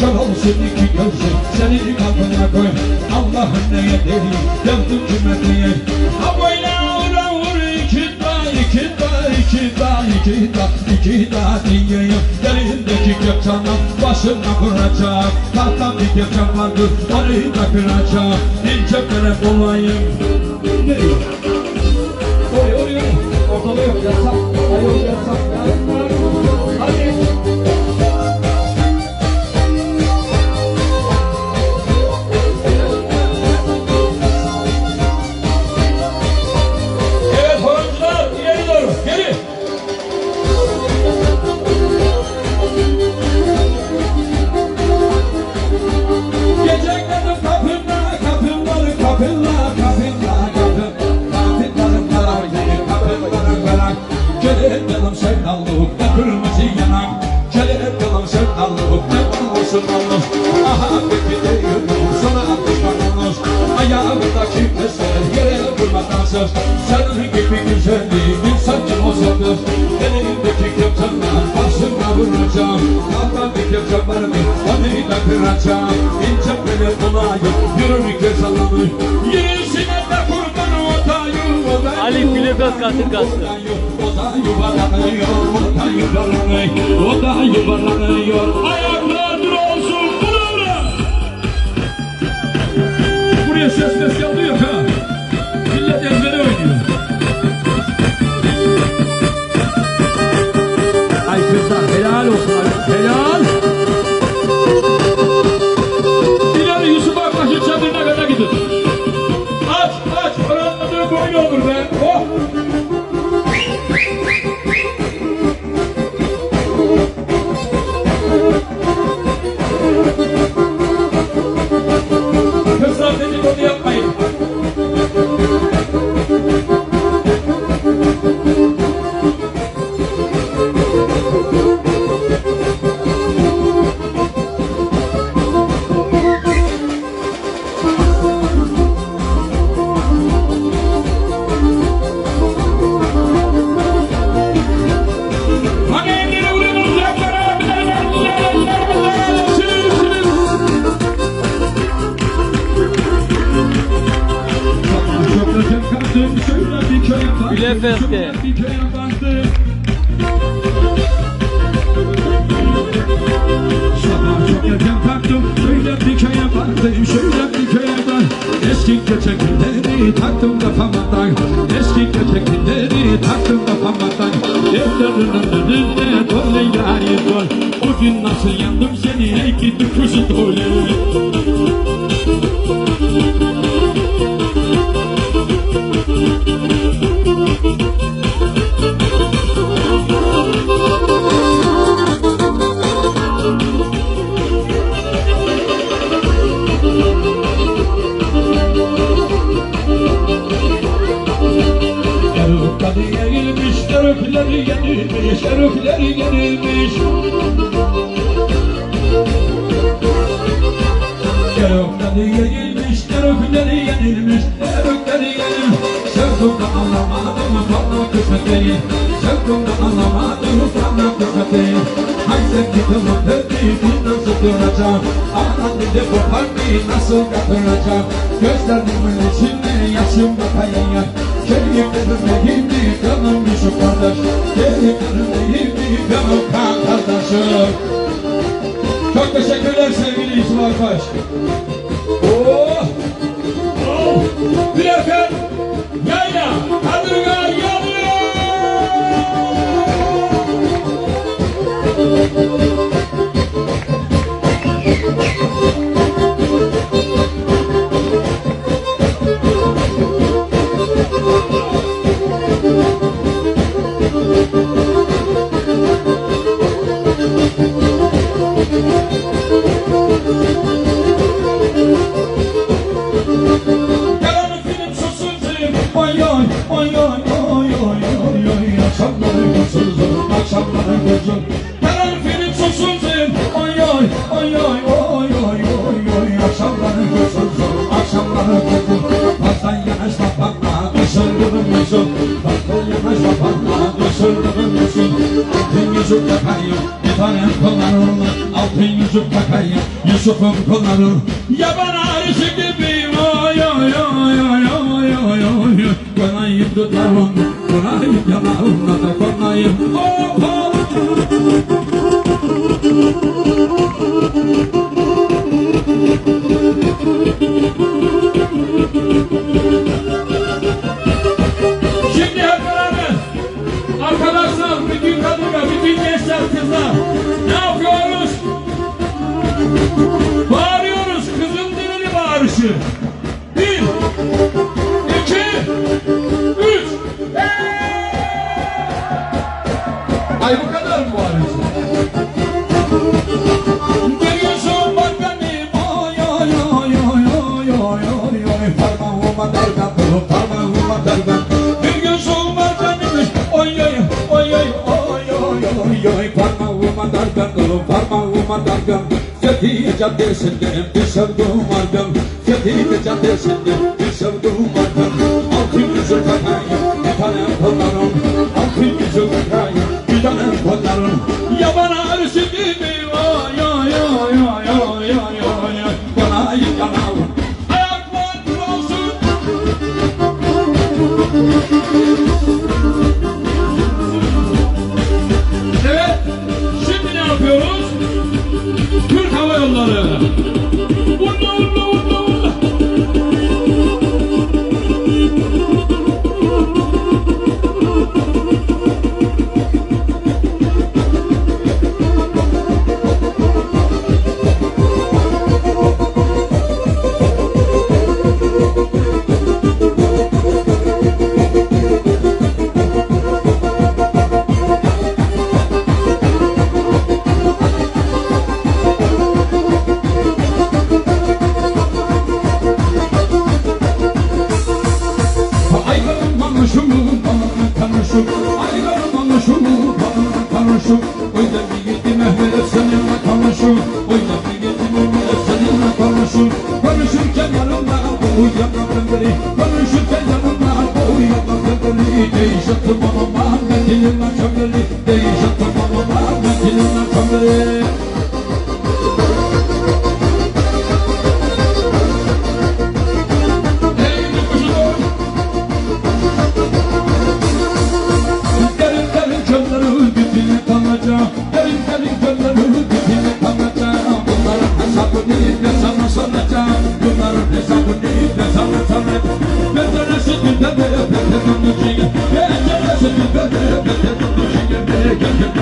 Kör olsun iki gözü seni kapına koy. Allah'ın neye deli devdim kime diye Ha böyle ura vur iki da iki da iki da iki da iki da diyeyim. Elindeki gökçana başına vuracak. Tahtam bir gökçen vardır onu da kıracak. İnce kere olayım Nereye? Mesele yere vurmadan Senin gibi güzelliğin o söz Elimdeki köpçemden başıma vuracağım Kalkan bir onu da kıracağım İnce beni bulayım yürür göz alanı Yürüsüne de kurban otayım Ali Filipes katır kastı. O da yuvarlanıyor, o da yuvarlanıyor, o da yuvarlanıyor. Baktım. Sabah çok erken kalktım, şöyle bir köye baktım, şöyle bir köye baktım. Eski geçen günleri taktım kafamdan, eski geçen günleri taktım kafamdan. Evlerinin önünde dolu yari dol, o gün nasıl yandım seni ey gidi kuzu dolu. Erukları Şerifleri gelirmiş, şerifleri gelirmiş Şerifleri gelirmiş, şerifleri gelirmiş Şerifleri gelirmiş Sevdim de anlamadım, fazla kısmet değil. Sevdim de anlamadım, fazla kısmet değil. Haydi gidelim dedi, bir nasıl duracağım Anan dedi bu parti nasıl kapıracağım? Gözlerimin içinde yaşım kapayın kendi kırım neyim deyip yanım düşüp kardeş Kendi kırım neyim Çok teşekkürler sevgili İsmail Kaş Oh! Oh! Bir efendim! Akşamları gözsüzüm akşamları gözüm Yalanı film susun film Oy oy oy oy oy oy oy oy Akşamları gözsüzüm akşamları gözüm Fazla yanaşma bakma ısırdırım yüzüm Fazla yanaşma bakma ısırdırım yüzüm Altın yüzük takayım bir tanem kullanırım Altın yüzük takayım Yusuf'um kullanır Yaban arısı gibiyim oy oy oy oy oy oy oy Konayım dudağım Oh Şimdi hep beraber Arkadaşlar, bütün kadınlar, bütün gençler, kızlar. Ne yapıyoruz? Bağırıyoruz, kızın dirili bağırışı जठी चादे सिंध बुम मानव जठी न चाढ़े Sindh tanışım Oy bir gitti Mehmet Efsane'yle tanışım Oy da bir gitti Mehmet Efsane'yle tanışım Konuşurken yanımda oy yakarım beni. Konuşurken yanımda oy yakarım beni. Değiş attı bana Mehmet'in lan çömeli. Değiş attı bana Mehmet'in lan çömeli.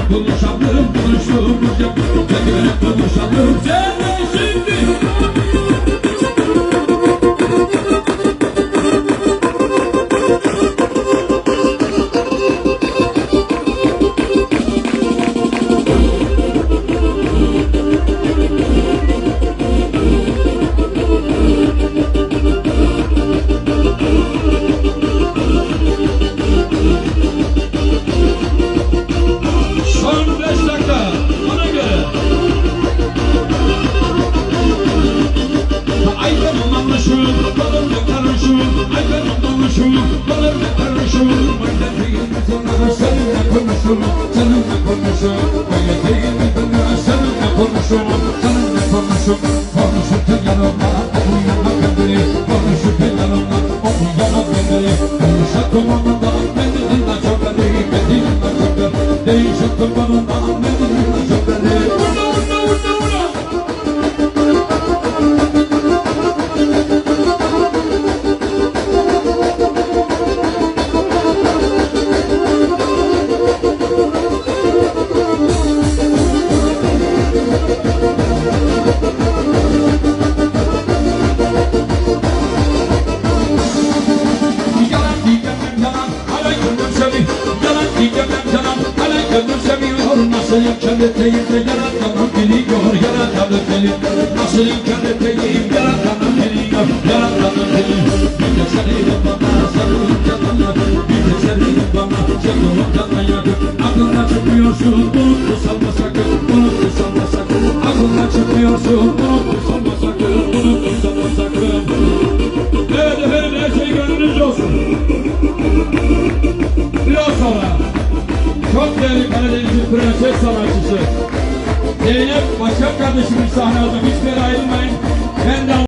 konuşalım, konuştuğumuzda Bugüne konuşalım, sen gönlüm seviyor Nasıl imkan edeyim de yaratanım biliyor Yaratanım beni Nasıl imkan edeyim yaratanım biliyor Yaratanım beni Bir de seni bana sarılıp yanına Bir de seni bana sarılıp yanına Aklına çıkmıyorsun Unuttu sanma sakın Unuttu sanma sakın. Aklına çıkmıyorsun kardeşimiz sahne alacak.